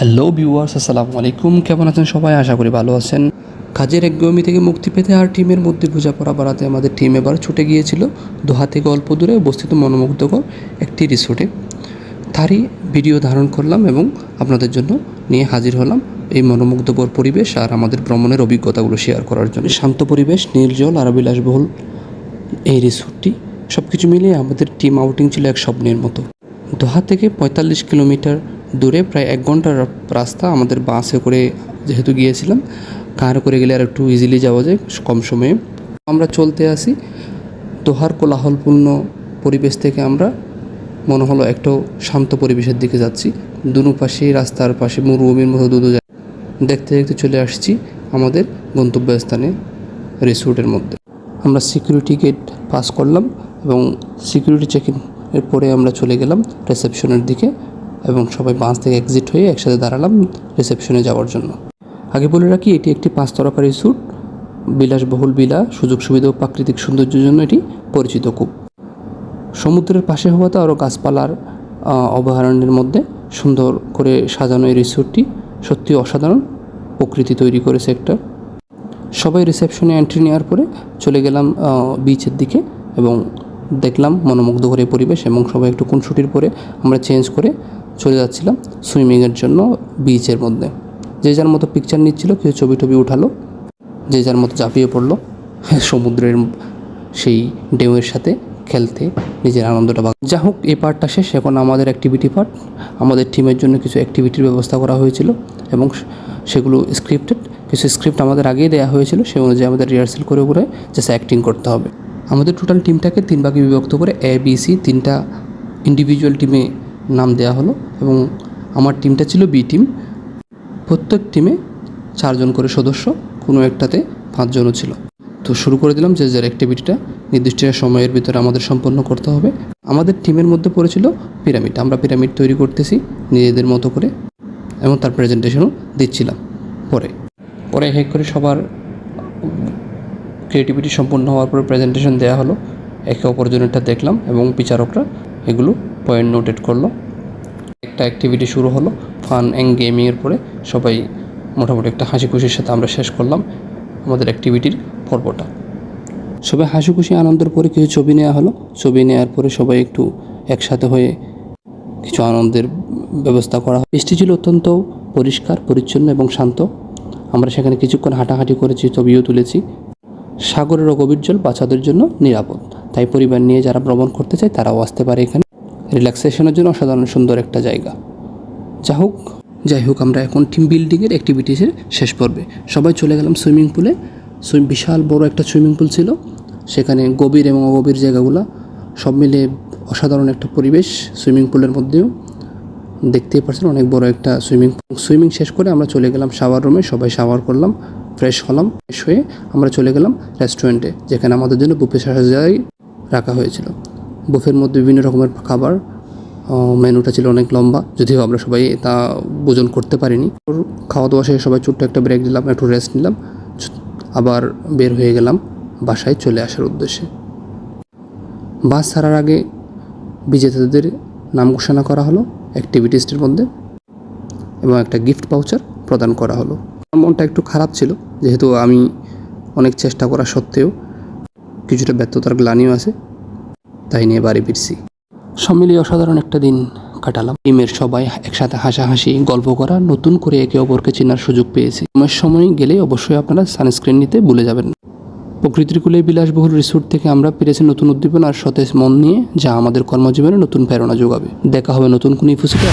Hello viewers আসসালামু আলাইকুম। কেমন আছেন সবাই? আশা করি ভালো আছেন। কাজের একগমি থেকে মুক্তি পেতে আর টিমের মধ্যে বোঝাপড়া বাড়াতে আমাদের টিম এবার ছুটে গিয়েছিল দোহা থেকে অল্প দূরে অবস্থিত মনোমুগ্ধকর একটি রিসোর্টে তারই ভিডিও ধারণ করলাম এবং আপনাদের জন্য নিয়ে হাজির হলাম এই মনোমুগ্ধকর পরিবেশ আর আমাদের ভ্রমণের অভিজ্ঞতাগুলো শেয়ার করার জন্য। শান্ত পরিবেশ নির্জল আর বিলাসবহুল এই রিসোর্টটি সব কিছু মিলিয়ে আমাদের টিম আউটিং ছিল এক স্বপ্নের মতো। দোহা থেকে পঁয়তাল্লিশ কিলোমিটার দূরে প্রায় এক ঘণ্টার রাস্তা আমাদের বাসে করে যেহেতু গিয়েছিলাম, কার করে গেলে আর একটু ইজিলি যাওয়া যায় কম সময়ে। আমরা চলতে আসি দোহার কোলাহলপূর্ণ পরিবেশ থেকে আমরা মনে হলো একটু শান্ত পরিবেশের দিকে যাচ্ছি। দুনো পাশেই রাস্তার পাশে মরুভূমির মতো দুদু যায় দেখতে দেখতে চলে আসছি আমাদের গন্তব্যস্থানে, রিসোর্টের মধ্যে। আমরা সিকিউরিটি গেট পাস করলাম এবং সিকিউরিটি চেক এর পরে আমরা চলে গেলাম রিসেপশনের দিকে। এবং সবাই বাস থেকে এক্সিট হয়ে একসাথে দাঁড়ালাম রিসেপশনে যাওয়ার জন্য। আগে বলে রাখি, এটি একটি পাঁচ তরকা রিসোর্ট বিলাসবহুল বিলা সুযোগ সুবিধা ও প্রাকৃতিক সৌন্দর্যের জন্য এটি পরিচিত খুব। সমুদ্রের পাশে হওয়াতে আরও গাছপালার অভয়ারণ্যের মধ্যে সুন্দর করে সাজানো এই রিসোর্টটি সত্যি অসাধারণ প্রকৃতি তৈরি করেছে একটা সবাই রিসেপশনে এন্ট্রি নেওয়ার পরে চলে গেলাম বিচের দিকে এবং দেখলাম মনোমুগ্ধকর এই পরিবেশ এবং সবাই একটু ছুটির পরে আমরা চেঞ্জ করে চলে যাচ্ছিলাম সুইমিংয়ের জন্য বিচের মধ্যে। যে যার মতো পিকচার নিচ্ছিল কেউ ছবি টবি উঠালো, যে যার মতো ঝাঁপিয়ে পড়ল, সমুদ্রের সেই ঢেউয়ের সাথে খেলতে নিজের আনন্দটা ভাগ যা হোক, এই পার্টটা শেষ। এখন আমাদের অ্যাক্টিভিটি পার্ট আমাদের টিমের জন্য কিছু অ্যাক্টিভিটির ব্যবস্থা করা হয়েছিল এবং সেগুলো স্ক্রিপ্টেড কিছু স্ক্রিপ্ট আমাদের আগেই দেওয়া হয়েছিল, সেই অনুযায়ী আমাদের রিহার্সেল করে করে জাস্ট অ্যাক্টিং করতে হবে। আমাদের টোটাল টিমটাকে তিন ভাগে বিভক্ত করে এ বি সি তিনটা ইন্ডিভিজুয়াল টিমে নাম দেওয়া হলো এবং আমার টিমটা ছিল বি টিম। প্রত্যেক টিমে চারজন করে সদস্য, কোনো একটাতে পাঁচজনও ছিল। তো শুরু করে দিলাম যে যার অ্যাক্টিভিটিটা নির্দিষ্ট সময়ের ভিতরে আমাদের সম্পন্ন করতে হবে। আমাদের টিমের মধ্যে পড়েছিল পিরামিড। আমরা পিরামিড তৈরি করতেছি নিজেদের মতো করে এবং তার প্রেজেন্টেশনও দিচ্ছিলাম পরে। পরে হেক করে সবার ক্রিয়েটিভিটি সম্পূর্ণ হওয়ার পরে প্রেজেন্টেশন দেওয়া হলো। একে অপরজনেরটা দেখলাম এবং বিচারকরা এগুলো পয়েন্ট নোটেড করল। একটা অ্যাক্টিভিটি শুরু হলো ফান অ্যান্ড গেমিংয়ের পরে সবাই মোটামুটি একটা হাসি খুশির সাথে আমরা শেষ করলাম আমাদের অ্যাক্টিভিটির পর্বটা। সবাই হাসি খুশি আনন্দের পরে কিছু ছবি নেওয়া হলো। ছবি নেওয়ার পরে সবাই একটু একসাথে হয়ে কিছু আনন্দের ব্যবস্থা করা হয়। বৃষ্টি ছিল অত্যন্ত পরিষ্কার, পরিচ্ছন্ন এবং শান্ত। আমরা সেখানে কিছুক্ষণ হাঁটাহাঁটি করেছি, ছবিও তুলেছি। সাগরের গভীর জল বাচ্চাদের জন্য নিরাপদ। তাই পরিবার নিয়ে যারা ভ্রমণ করতে চায় তারাও আসতে পারে এখানে। রিল্যাক্সেশনের জন্য অসাধারণ সুন্দর একটা জায়গা। যা হোক, যাই হোক, আমরা এখন টিম বিল্ডিংয়ের অ্যাক্টিভিটিসের শেষ পর্বে। সবাই চলে গেলাম সুইমিং পুলে সুইম বিশাল বড় একটা সুইমিং পুল ছিল। সেখানে গভীর এবং অগভীর জায়গাগুলো সব মিলে অসাধারণ একটা পরিবেশ সুইমিং পুলের মধ্যেও। দেখতেই পাচ্ছেন অনেক বড় একটা সুইমিং পুল সুইমিং শেষ করে আমরা চলে গেলাম শাওয়ার রুমে সবাই শাওয়ার করলাম ফ্রেশ হলাম ফ্রেশ হয়ে আমরা চলে গেলাম রেস্টুরেন্টে যেখানে আমাদের জন্য বুফে সাজাই রাখা হয়েছিল। বুফের মধ্যে বিভিন্ন রকমের খাবার মেনুটা ছিল অনেক লম্বা, যদিও আমরা সবাই তা ভোজন করতে পারিনি। খাওয়া দাওয়া শেষে সবাই ছোট্ট একটা ব্রেক দিলাম, একটু রেস্ট নিলাম আবার বের হয়ে গেলাম বাসায় চলে আসার উদ্দেশ্যে। বাস ছাড়ার আগে বিজেতাদের নাম ঘোষণা করা হলো অ্যাক্টিভিটিসটির মধ্যে, এবং একটা গিফট পাউচার প্রদান করা হলো। আমার মনটা একটু খারাপ ছিল, যেহেতু আমি অনেক চেষ্টা করা সত্ত্বেও কিছুটা ব্যর্থতার গ্লানিও আছে। তাই নিয়ে বাড়ি ফিরছি। সব মিলিয়ে অসাধারণ একটা দিন কাটালাম। টিমের সবাই একসাথে হাসাহাসি, গল্প করা, নতুন করে একে অপরকে চেনার সুযোগ পেয়েছি। সময় সময় গেলে অবশ্যই আপনারা সানস্ক্রিন নিতে ভুলে যাবেন প্রকৃতির কুলে বিলাসবহুল রিসোর্ট থেকে আমরা পেরেছি নতুন উদ্দীপনা আর সতেজ মন নিয়ে, যা আমাদের কর্মজীবনে নতুন প্রেরণা যোগাবে। দেখা হবে নতুন কোনো ইফুসিকা